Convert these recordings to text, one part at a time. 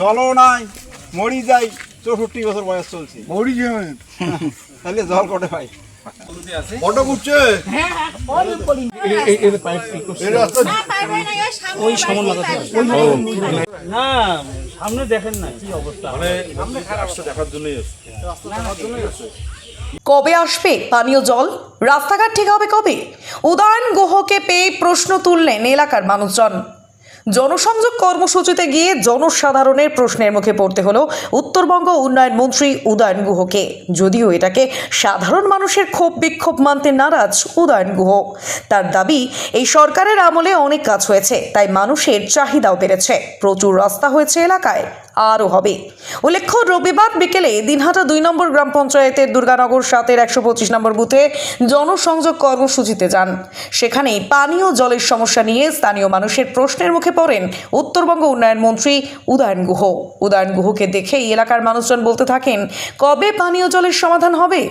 জলও নাই মরি যাই চৌষট্টি বছর বয়স চলছে। মরি যাবেন তাহলে জল কটে ভাই ফটো উঠছে ওই সামন না সামনে দেখেন না কি অবস্থা। কবে আসবে পানীয় জল? রাস্তাঘাট ঠিক হবে কবে? উদয়ন গুহকে পেয়ে প্রশ্ন তুললেন এলাকার মানুষজন। জনসংযোগ কর্মসূচিতে গিয়ে জনসাধারণের প্রশ্নের মুখে পড়তে হলো উত্তরবঙ্গ উন্নয়ন মন্ত্রী উদয়ন গুহকে। যদিও এটাকে সাধারণ মানুষের ক্ষোভ বিক্ষোভ মানতে নারাজ উদয়ন গুহ। তার দাবি, এই সরকারের আমলে অনেক কাজ হয়েছে, তাই মানুষের চাহিদাও বেড়েছে। প্রচুর রাস্তা হয়েছে এলাকায়। আরও হবে। উল্লেখ্য, রবিবার বিকেলে দিনহাটা দুই নম্বর গ্রাম পঞ্চায়েতের দুর্গানগর সাতের একশো পঁচিশ নম্বর বুথে জনসংযোগ কর্মসূচিতে যান। সেখানে পানীয় জলের সমস্যা নিয়ে স্থানীয় মানুষের প্রশ্নের মুখে পড়েন উত্তরবঙ্গ উন্নয়ন মন্ত্রী উদয়ন গুহ। উদয়ন গুহকে দেখেই এলাকার মানুষজন বলতে থাকেন, কবে পানীয় জলের সমাধান হবে?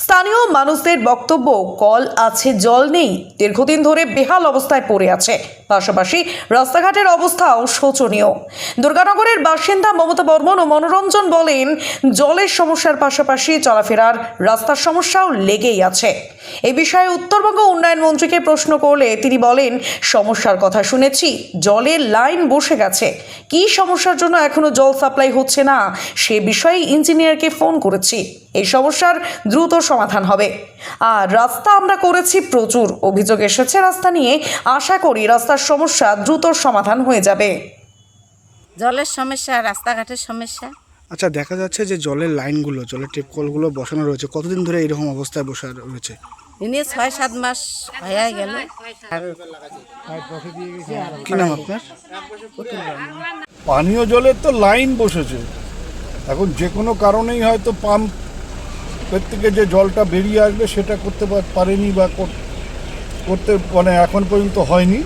স্থানীয় মানুষদের বক্তব্য, কল আছে, জল নেই, দীর্ঘদিন ধরে বেহাল অবস্থায় পড়ে আছে। পাশাপাশি রাস্তাঘাটের অবস্থাও শোচনীয়। দুর্গানগরের বাসিন্দা মমতা বর্মন ও মনোরঞ্জন বলেন, জলের সমস্যার পাশাপাশি চলাফেরার রাস্তার সমস্যাও লেগেই আছে। এ বিষয়ে উত্তরবঙ্গ উন্নয়ন মন্ত্রীকে প্রশ্ন করলে তিনি বলেন, সমস্যার কথা শুনেছি জলের লাইন বসে গেছে। কী সমস্যার জন্য এখনও জল সাপ্লাই হচ্ছে না? সে বিষয়ে ইঞ্জিনিয়ারকে ফোন করেছি। এই সমস্যার দ্রুত সমাধান হবে। আর রাস্তা আমরা করেছি প্রচুর। অভিযোগ এসেছে রাস্তা নিয়ে। আশা করি রাস্তার সমস্যা দ্রুত সমাধান হয়ে যাবে। জলের সমস্যা রাস্তাঘাটের সমস্যা। আচ্ছা দেখা যাচ্ছে যে জলের লাইনগুলো জলের টেপ কলগুলো বসানো রয়েছে। কতদিন ধরে এরকম অবস্থায় বসা রয়েছে? এনে ছয় সাত মাস হয়ে গেল। কি নাম আপনার? পানীয় জলের তো লাইন বসেছে। এখন যে কোনো কারণেই হয়তো পাম্প থেকে যে জলটা বেরিয়ে আসবে সেটা করতে পারেনি বা কর- করতে মানে এখন পর্যন্ত হয়নি।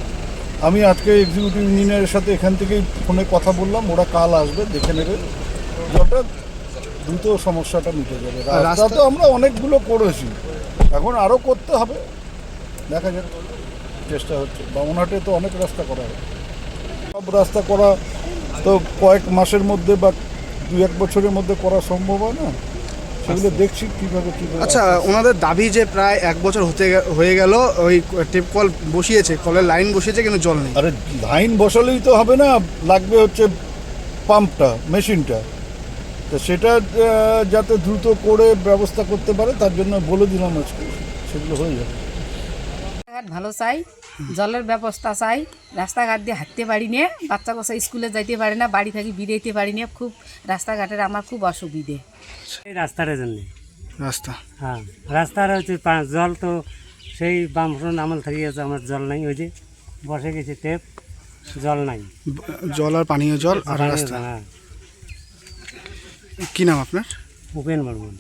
আমি আজকে এক্সিকিউটিভ ইঞ্জিনিয়ারের সাথে এখান থেকেই ফোনে কথা বললাম ওরা কাল আসবে দেখে নেবে। জলটা দ্রুত সমস্যাটা মিটে যাবে। রাস্তা রাস্তা- তো আমরা অনেকগুলো করেছি। এখন আরও করতে হবে। দেখা যাক চেষ্টা হচ্ছে। বামনহাটে তো অনেক রাস্তা করা হয়। সব রাস্তা করা তো কয়েক মাসের মধ্যে বা দু এক বছরের মধ্যে করা সম্ভব হয় না? সেগুলো দেখছি কীভাবে কীভাবে আচ্ছা ওনাদের দাবি যে প্রায় এক বছর হতে হয়ে গেল ওই টেপ কল বসিয়েছে কলের লাইন বসিয়েছে কিন্তু জল নেই। আরে লাইন বসালেই তো হবে না লাগবে হচ্ছে পাম্পটা মেশিনটা। তো সেটা যাতে দ্রুত করে ব্যবস্থা করতে পারে তার জন্য বলে দিলাম আজকে সেগুলো হয়ে যাবে। রাস্তাঘাট ভালো চাই জলের ব্যবস্থা চাই রাস্তাঘাট দিয়ে হাঁটতে পারি না বাচ্চা কাচ্চা স্কুলে যাইতে পারি না বাড়ি থাকি বেরোইতে পারি না খুব রাস্তাঘাটের আমার খুব অসুবিধে। এই রাস্তার জন্য রাস্তা। হ্যাঁ রাস্তার হচ্ছে জল তো সেই বামফ্রন্ট আমল থেকে আছে আমার জল নাই ওই যে বসে গেছে টেপ জল নাই। জল আর পানীয় জল আর রাস্তা। হ্যাঁ। কি নাম আপনার? উপেন বর্মন।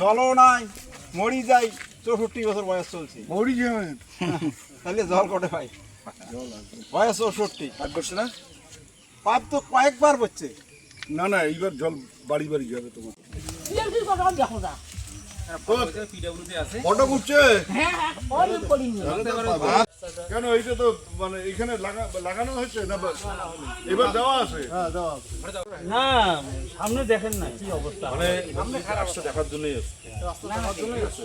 জলও নাই মরি যাই। চৌষট্টি বছর বয়স চলছে। মরি যাবেন। তাহলে জল কটে ভাই। বয়স চৌষট্টি আর করছে না? পাপ তো কয়েকবার হচ্ছে। না না এইবার জল বাড়ি বাড়ি যাবে তোমার। কেন এইটা তো মানে এখানে লাগানো হয়েছে না এবার দেওয়া আছে? না সামনে দেখেন না কি অবস্থা। দেখার জন্যই আছে